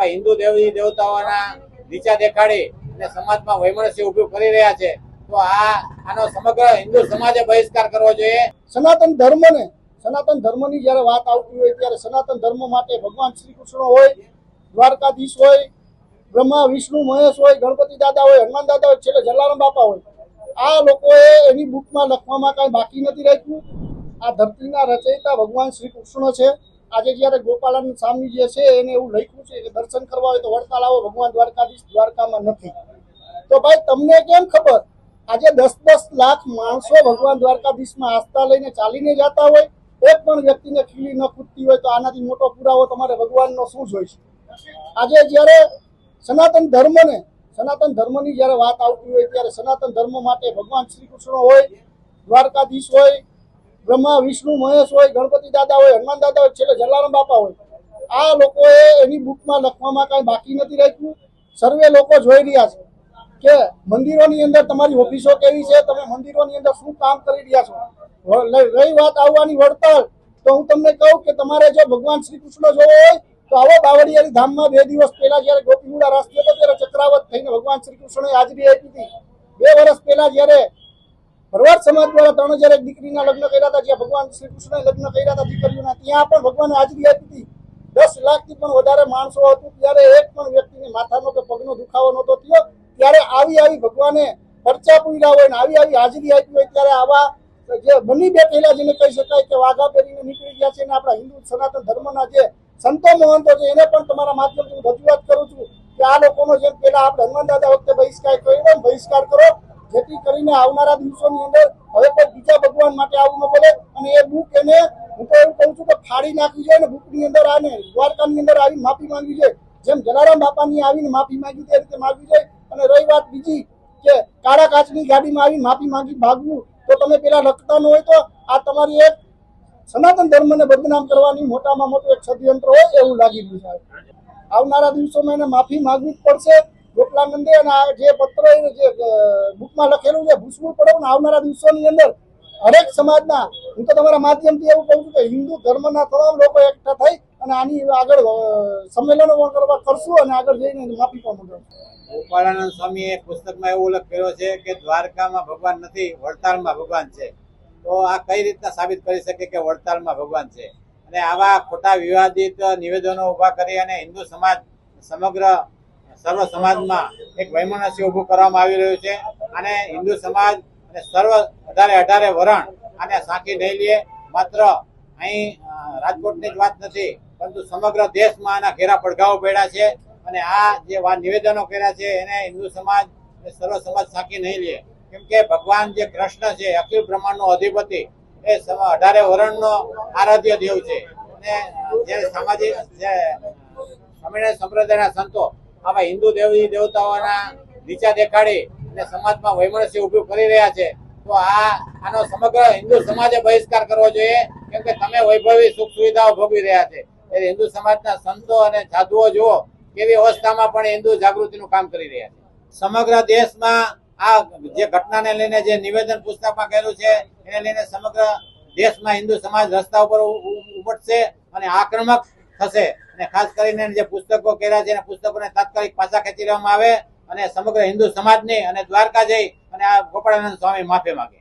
આવા હિન્દુ દેવી, દેવતાઓના નીચા દેખાડી અને સમાજમાં વૈમનસ્ય ઉભું કરી રહ્યા છે, તો આ, આનો સમગ્ર હિન્દુ સમાજે બહિષ્કાર કરવો જોઈએ. સનાતન ધર્મને, સનાતન ધર્મની જ્યારે વાત આવતી હોય ત્યારે સનાતન ધર્મ માટે ભગવાન શ્રી કૃષ્ણ હોય, દ્વારકાધીશ હોય, બ્રહ્મા, વિષ્ણુ, મહેશ હોય, ગણપતિ દાદા હોય, હનુમાન દાદા હોય, છેલ્લે જલારામ બાપા હોય, આ લોકોએ એની બુકમાં લખવામાં કાંઈ બાકી નથી રાખ્યું. આ ધરતીના રચયિતા ભગવાન શ્રી કૃષ્ણ છે. આજે જ્યારે ગોપાલન સ્વામી જે છે એને એવું લખ્યું છે કે દર્શન કરવા હોય તો વડતાલ આવો, ભગવાન દ્વારકાધીશ દ્વારકામાં નથી. તો ભાઈ તમને કેમ ખબર? આજે દસ દસ લાખ માણસો ભગવાન દ્વારકાધીશમાં આસ્થા લઈને ચાલીને જતા હોય, એક પણ વ્યક્તિને ખીલી ન ખૂટતી હોય તો આનાથી મોટો પુરાવો તમારે ભગવાનનો શું જોઈશે આજે જ્યારે સનાતન ધર્મને, સનાતન ધર્મની જ્યારે વાત આવતી હોય ત્યારે સનાતન ધર્મ માટે ભગવાન શ્રી કૃષ્ણ હોય, દ્વારકાધીશ હોય બ્રહ્મા, વિષ્ણુ, મહેશ હોય, ગણપતિ દાદા હોય, હનુમાન દાદા હોય, છેલ્લે જલારામ બાપા હોય. આ લોકોએ એની બુકમાં લખવામાં કાંઈ બાકી નથી રાખ્યું. સર્વે લોકો જોઈ રહ્યા છે કે મંદિરોની અંદર તમારી ઓફિસો કેવી છે, તમે મંદિરોની અંદર શું કામ કરી રહ્યા છો? રહી વાત આવવાની વળતર તો હું તમને કહું કે તમારે જો ભગવાન શ્રી કૃષ્ણ જોવો હોય, તો આવો બાવળિયારી ધામમાં બે દિવસ પહેલા જ્યારે ગોપીમુડા રાષ્ટ્રીય ત્યારે ચક્રાવત થઈને ભગવાન શ્રી કૃષ્ણએ હાજરી આપી હતી, બે વર્ષ પહેલા જ્યારે ભરવાડ સમાજ દ્વારા ત્રણ હજાર એક દીકરીના લગ્ન કર્યા હતા, જ્યાં ભગવાન શ્રી કૃષ્ણએ લગ્ન કર્યા હતા દીકરીઓના, ત્યાં પણ ભગવાને હાજરી આપી હતી. દસ લાખથી પણ વધારે માણસો હતું. ત્યારે એક પણ વ્યક્તિને માથાનો કે પગનો દુખાવો નહોતો થયો. ત્યારે આવી આવી ભગવાને પરચા પૂર્યા હોય ને આવી આવી હાજરી આપી હોય, ત્યારે આવા જે બની બેઠેલા જેને કહી શકાય કે વાઘા પહેરીને નીકળી ગયા છે અને આપણા હિન્દુ સનાતન ધર્મના જે સંતો મહંતો છે, એને પણ તમારા માધ્યમથી હું રજૂઆત કરું છું કે આ લોકોનો જેમ પેલા આપણે હનુમાન દાદા વખતે બહિષ્કાર કર્યો બહિષ્કાર કરો. જેથી કરીને આવનારા દિવસોની અંદર હવે કોઈ બીજા ભગવાન માટે આવું ન પડે અને એ બુક એને હું તો એવું કહું છું કે ફાડી નાખવી જોઈએ અને બુકની અંદર આને દ્વારકાની અંદર આવીને માફી માંગવી જોઈએ. જેમ જલારામ બાપાની આવીને માફી માંગી તે રીતે માંગવી જોઈએ. અને રહી વાત બીજી કે કાળા કાચની ગાડીમાં આવીને માફી માંગી ભાગવું, તો તમે પેલા લખતા ન હોય તો આ તમારી એક સનાતન ધર્મને બદનામ કરવાની મોટામાં મોટું એક ષડયંત્ર હોય એવું લાગી રહ્યું છે. આવનારા દિવસોમાં એને માફી માંગવી જ પડશે. ગોપલાનંદે અને જે પત્ર જે બુકમાં લખેલું છે ભૂસવું પડે ને આવનારા દિવસોની અંદર હરેક સમાજના, હું તો તમારા માધ્યમથી એવું કહું છું કે હિન્દુ ધર્મના તમામ લોકો એકઠા થઈ અને આની આગળ સંમેલનો પણ કરવા કરશું અને આગળ જઈને માફી પણ માંગશું. ગોપાળાનંદ સ્વામીએ પુસ્તકમાં એવું લખેલો છે કે દ્વારકામાં ભગવાન નથી, વડતાલમાં ભગવાન છે. તો આ કઈ રીતના સાબિત કરી શકે કે વડતાલમાં ભગવાન છે? અને આવા ખોટા વિવાદિત નિવેદનો ઊભા કરી અને હિન્દુ સમાજ સમગ્ર સર્વ સમાજમાં એક વૈમનસ્ય ઊભું કરવામાં આવી રહ્યું છે. અને હિન્દુ સમાજ અને સર્વ અઢારે અઢારે વરણ આને સાંકી નહીં લે. માત્ર અહીં રાજકોટની જ વાત નથી, પરંતુ સમગ્ર દેશમાં આના ઘેરા પડઘાઓ પડ્યા છે. અને આ જે નિવેદનો કર્યા છે, એને હિન્દુ સમાજ અને સર્વ સમાજ સાંકી નહીં લે. કેમ કે ભગવાન જે કૃષ્ણ છે, અખિલ બ્રહ્માંડનો અધિપતિ, એ અઢારે વરણનો આરાધ્ય દેવ છે. અને જે સામાજિક, જે સંપ્રદાયના સંતો આવા હિન્દુ દેવી દેવતાઓના નીચા દેખાડી અને સમાજમાં વૈમનસ્ય ઉભું કરી રહ્યા છે. તો આ આનો સમગ્ર હિન્દુ સમાજે બહિષ્કાર કરવો જોઈએ, કેમ કે તમે વૈભવી સુખ સુવિધાઓ ભોગવી રહ્યા છે. એટલે હિન્દુ સમાજના સંતો અને સાધુઓ જુઓ, કેવી અવસ્થામાં પણ હિન્દુ જાગૃતિનું કામ કરી રહ્યા છે. સમગ્ર દેશમાં આ જે ઘટનાને લઈને જે નિવેદન પુસ્તકમાં કહેલું છે, એને લઈને સમગ્ર દેશમાં હિન્દુ સમાજ રસ્તા ઉપર ઉ- ઉ- ઉપડશે અને આક્રમક થશે. અને ખાસ કરીને જે પુસ્તકો કર્યા છે પુસ્તકોને તાત્કાલિક પાછા ખેંચી લેવામાં આવે અને સમગ્ર હિન્દુ સમાજની અને દ્વારકા જઈ અને આ ગોપાળાનંદ સ્વામી માફી માંગે.